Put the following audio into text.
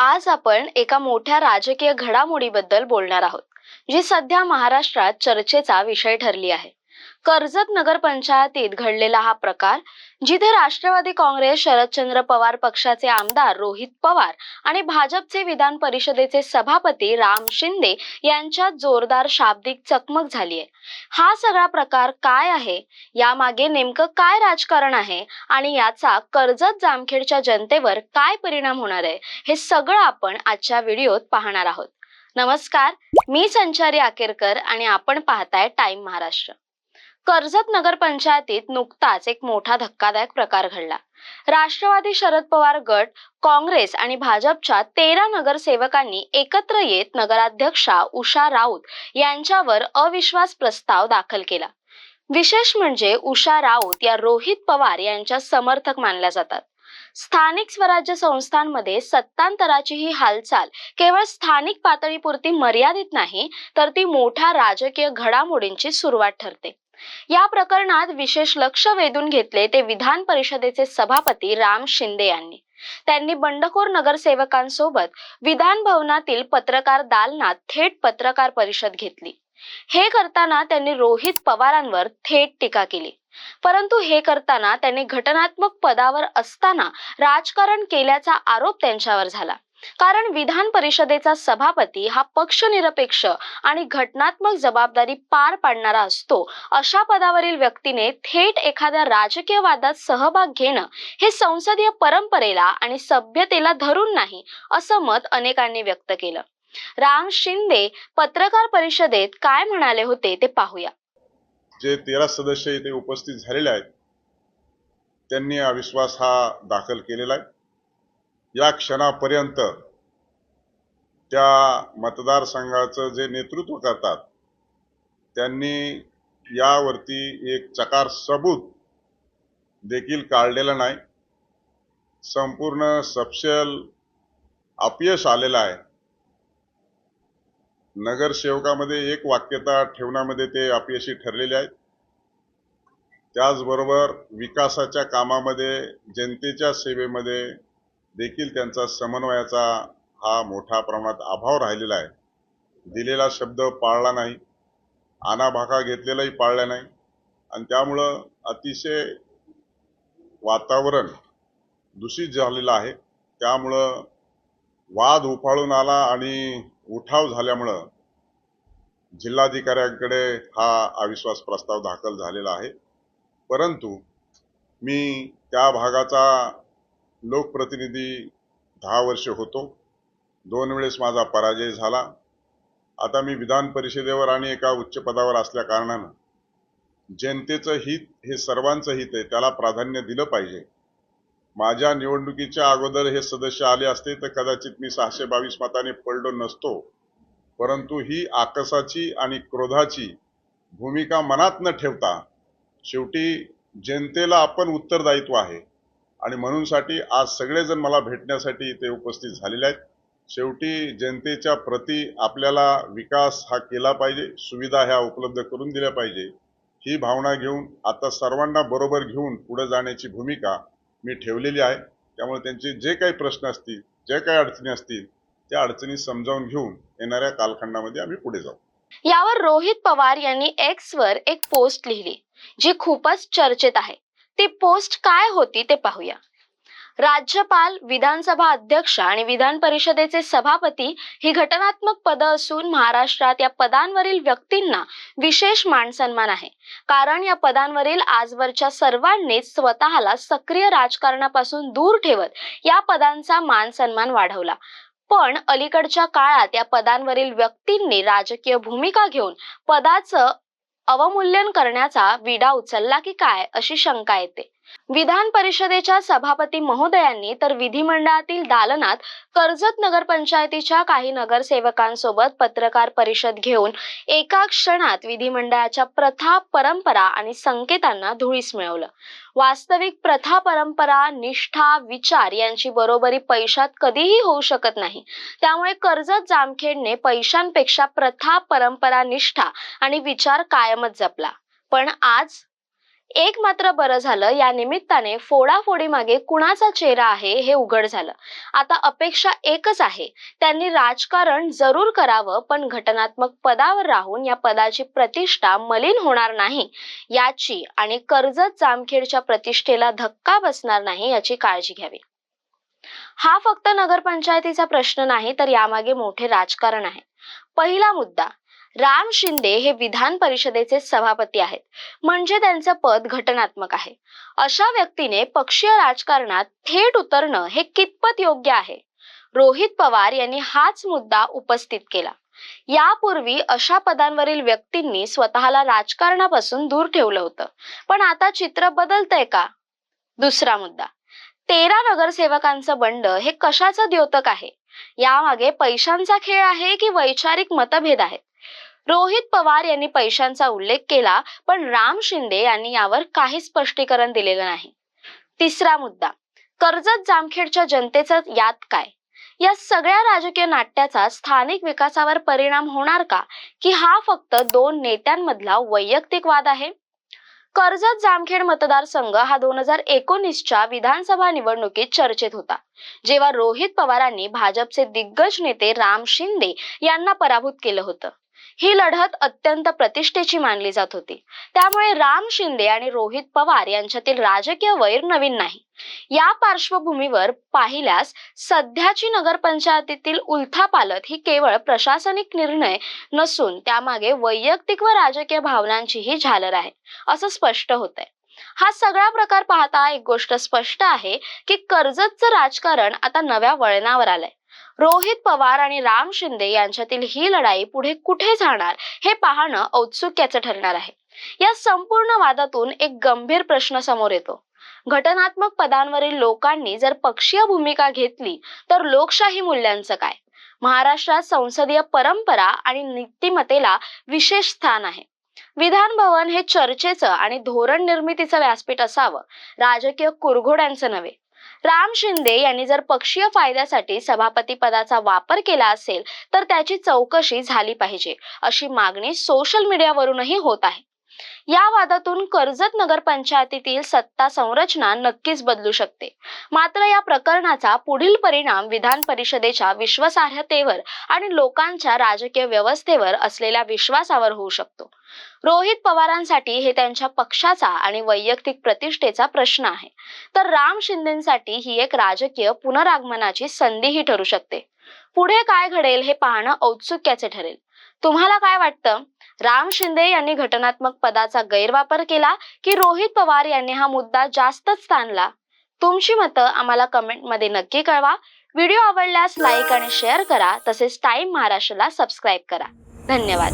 आज आपण एका मोठ्या राजकीय घडामोडीबद्दल बोलणार आहोत जी सध्या महाराष्ट्रात चर्चेचा विषय ठरली आहे. कर्जत नगरपंचायतीत घडलेला हा प्रकार जिथे राष्ट्रवादी काँग्रेस शरदचंद्र पवार पक्षाचे आमदार रोहित पवार आणि भाजपचे विधान परिषदेचे सभापती राम शिंदे यांच्यात जोरदार शाब्दिक चकमक झाली आहे. हा सगळा प्रकार काय आहे? यामागे नेमकं काय राजकारण आहे? आणि याचा कर्जत जामखेडच्या जनतेवर काय परिणाम होणार आहे? हे सगळं आपण आजच्या व्हिडिओत पाहणार आहोत. नमस्कार मी संचारी आकेरकर आणि आपण पाहताय टाइम महाराष्ट्र. कर्जत नगर पंचायतीत नुकताच एक मोठा धक्कादायक प्रकार घडला. राष्ट्रवादी शरद पवार गट काँग्रेस आणि भाजपच्या तेरा नगरसेवकांनी एकत्र येत नगराध्यक्षा उषा राऊत यांच्यावर अविश्वास प्रस्ताव दाखल केला. विशेष म्हणजे उषा राऊत या रोहित पवार यांच्या समर्थक मानल्या जातात. स्थानिक स्वराज्य संस्थांमध्ये सत्तांतराची ही हालचाल केवळ स्थानिक पातळीपुरती मर्यादित नाही तर ती मोठ्या राजकीय घडामोडींची सुरुवात ठरते. या प्रकरणात विशेष लक्ष वेधून घेतले ते विधान परिषदेचे सभापती राम शिंदे यांनी. त्यांनी बंडखोर नगरसेवकांसोबत विधान भवनातील पत्रकार दालनात थेट पत्रकार परिषद घेतली. हे करताना त्यांनी रोहित पवारांवर थेट टीका केली. परंतु हे करताना त्यांनी घटनात्मक पदावर असताना राजकारण केल्याचा आरोप त्यांच्यावर झाला. कारण विधान परिषदेचा सभापती हा पक्षनिरपेक्ष आणि घटनात्मक जबाबदारी पार पाडणारा असतो. अशा पदावरील व्यक्तीने थेट एखाद्या राजकीय वादात सहभाग घेणं हे संसदीय परंपरेला आणि सभ्यतेला धरून नाही असं मत अनेकांनी व्यक्त केलं. राम शिंदे पत्रकार परिषदेत काय म्हणाले होते ते पाहूया. जे तेरा सदस्य इथे उपस्थित झालेले आहेत त्यांनी अविश्वास हा दाखल केलेला आहे. या क्षणापर्यंत त्या मतदारसंघाचं जे नेतृत्व करतात त्यांनी यावरती एक चकार सबूत देखील काढलेला नाही. संपूर्ण सपशेल अपयश आलेलं आहे. नगरसेवकामध्ये एक वाक्यता ठेवण्यामध्ये ते अपयशी ठरलेले आहेत. त्याचबरोबर विकासाच्या कामामध्ये जनतेच्या सेवेमध्ये देखील त्यांचा समन्वयाचा हा मोठ्या प्रमाणात अभाव राहिलेला आहे. दिलेला शब्द पाळला नाही. आनाभाका घेतलेलाही पाळला नाही. आणि त्यामुळं अतिशय वातावरण दूषित झालेलं आहे. त्यामुळं वाद उफाळून आला आणि उठाव झाल्यामुळं जिल्हाधिकाऱ्यांकडे हा अविश्वास प्रस्ताव दाखल झालेला आहे. परंतु मी त्या भागाचा लोकप्रतिनिधी दहा वर्ष होतो. दोन वेळेस माझा पराजय झाला. आता मी विधान परिषदेवर आणि एका उच्च पदावर असल्या कारणानं जनतेचं हित हे सर्वांचं हित आहे त्याला प्राधान्य दिलं पाहिजे. माझ्या निवडणुकीच्या अगोदर हे सदस्य आले असते तर कदाचित मी सहाशे बावीस मताने पडलो नसतो. परंतु ही आकसाची आणि क्रोधाची भूमिका मनात न ठेवता शेवटी जनतेला आपण उत्तरदायित्व आहे. आणि म्हणूनसाठी आज सगळेजण मला भेटण्यासाठी इथे उपस्थित झालेले आहेत. शेवटी जनतेच्या प्रती आपल्याला विकास हा केला पाहिजे सुविधा ह्या उपलब्ध करून दिल्या पाहिजे ही भावना घेऊन आता सर्वांना बरोबर घेऊन पुढे जाण्याची भूमिका मी ठेवलेली आहे. त्यामुळे त्यांचे जे काही प्रश्न असतील जे काही अडचणी असतील त्या अडचणी समजावून घेऊन येणाऱ्या कालखंडामध्ये आम्ही पुढे जाऊ. यावर रोहित पवार यांनी एक्स वर एक पोस्ट लिहिली जी खूपच चर्चेत आहे. ती पोस्ट काय होती ते पाहूया. राज्यपाल विधानसभा अध्यक्ष आणि विधान परिषदेचे सभापती ही घटनात्मक पद असून महाराष्ट्रात या पदांवरील व्यक्तींना विशेष मानसन्मान आहे. कारण या पदांवरील आजवरच्या सर्वांनीच स्वतःला सक्रिय राजकारणापासून दूर ठेवत या पदांचा मानसन्मान वाढवला. पण अलीकडच्या काळात या पदांवरील व्यक्तींनी राजकीय भूमिका घेऊन पदाचं अवमूल्यन करण्याचा विडा उचलला की काय अशी शंका येते. विधान परिषदेच्या सभापती महोदयांनी तर विधिमंडळातील दालनात कर्जत नगरपंचायतीच्या काही नगरसेवकांसोबत पत्रकार परिषद घेऊन एका क्षणात विधिमंडळाच्या प्रथा परंपरा आणि संकेतांना धुळीस मिळवलं. वास्तविक प्रथा परंपरा निष्ठा विचार यांची बरोबरी पैशात कधीही होऊ शकत नाही. त्यामुळे कर्जत जामखेडने पैशांपेक्षा प्रथा परंपरा निष्ठा आणि विचार कायमच जपला. पण आज एक मात्र बरं झालं. या निमित्ताने फोडाफोडी मागे कुणाचा चेहरा आहे हे उघड झालं. आता अपेक्षा एकच आहे. त्यांनी राजकारण जरूर करावं पण घटनात्मक पदावर राहून या पदाची प्रतिष्ठा मलिन होणार नाही. याची आणि कर्जत जामखेडच्या प्रतिष्ठेला धक्का बसणार नाही याची काळजी घ्यावी. हा फक्त नगरपंचायतीचा प्रश्न नाही तर यामागे मोठे राजकारण आहे. पहिला मुद्दा राम शिंदे हे विधान परिषदेचे सभापती आहेत. म्हणजे त्यांचं पद घटनात्मक आहे. अशा व्यक्तीने पक्षीय राजकारणात थेट उतरणं हे कितपत योग्य आहे? रोहित पवार यांनी हाच मुद्दा उपस्थित केला. यापूर्वी अशा पदांवरील व्यक्तींनी स्वतःला राजकारणापासून दूर ठेवलं होतं. पण आता चित्र बदलतंय का? दुसरा मुद्दा. तेरा नगरसेवकांचं बंड हे कशाचं द्योतक आहे? यामागे पैशांचा खेळ आहे की वैचारिक मतभेद आहेत? रोहित पवार यांनी पैशांचा उल्लेख केला पण राम शिंदे यांनी यावर काही स्पष्टीकरण दिलेलं नाही. तिसरा मुद्दा कर्जत जामखेडच्या जनतेचं यात काय? या सगळ्या राजकीय नाट्याचा स्थानिक विकासावर परिणाम होणार का? की हा फक्त दोन नेत्यांमधला वैयक्तिक वाद आहे? कर्जत जामखेड मतदारसंघ हा दोन हजार एकोणीसच्या विधानसभा निवडणुकीत चर्चेत होता जेव्हा रोहित पवारांनी भाजपचे दिग्गज नेते राम शिंदे यांना पराभूत केलं होतं. ही लढत अत्यंत प्रतिष्ठेची मानली जात होती. त्यामुळे राम शिंदे आणि रोहित पवार यांच्यातील राजकीय वैर नवीन नाही. या पार्श्वभूमीवर पाहिल्यास सध्याची नगरपंचायतीतील उलथापालत ही केवळ प्रशासनिक निर्णय नसून त्यामागे वैयक्तिक व राजकीय भावनांचीही झालर आहे असं स्पष्ट होतंय. हा सगळा प्रकार पाहता एक गोष्ट स्पष्ट आहे की कर्जतचं राजकारण आता नव्या वळणावर आलंय. रोहित पवार आणि राम शिंदे यांच्यातील ही लढाई पुढे कुठे जाणार हे पाहणं औत्सुक्याचं ठरणार आहे. या संपूर्ण वादातून एक गंभीर प्रश्न समोर येतो. घटनात्मक पदांवरील लोकांनी जर पक्षीय भूमिका घेतली तर लोकशाही मूल्यांचं काय? महाराष्ट्रात संसदीय परंपरा आणि नीतिमत्तेला विशेष स्थान आहे. विधान भवन हे चर्चेचं आणि धोरण निर्मितीचं व्यासपीठ असावं. राजकीय कुरघोड्यांचं नव्हे. राम शिंदे यांनी जर पक्षीय फायद्यासाठी सभापती पदाचा वापर केला असेल तर त्याची चौकशी झाली पाहिजे अशी मागणी सोशल मीडियावरूनही होत आहे. या वादातून कर्जत नगरपंचायतीतील सत्ता संरचना नक्कीच बदलू शकते. मात्र या प्रकरणाचा पुढील परिणाम विधान परिषदेच्या विश्वासार्हतेवर आणि लोकांच्या राजकीय व्यवस्थेवर असलेल्या विश्वासावर होऊ शकतो. रोहित पवारांसाठी हे त्यांच्या पक्षाचा आणि वैयक्तिक प्रतिष्ठेचा प्रश्न आहे. तर राम शिंदेसाठी ही एक राजकीय पुनरागमनाची संधीही ठरू शकते. पुढे काय घडेल हे पाहणं औत्सुक्याचे ठरेल. तुम्हाला काय वाटतं? राम शिंदे यांनी घटनात्मक पदाचा गैरवापर केला की रोहित पवार यांनी हा मुद्दा जास्तच ताणला? तुमची मतं आम्हाला कमेंटमध्ये नक्की कळवा. व्हिडिओ आवडल्यास लाईक आणि शेअर करा. तसेच टाइम महाराष्ट्राला सबस्क्राईब करा. धन्यवाद.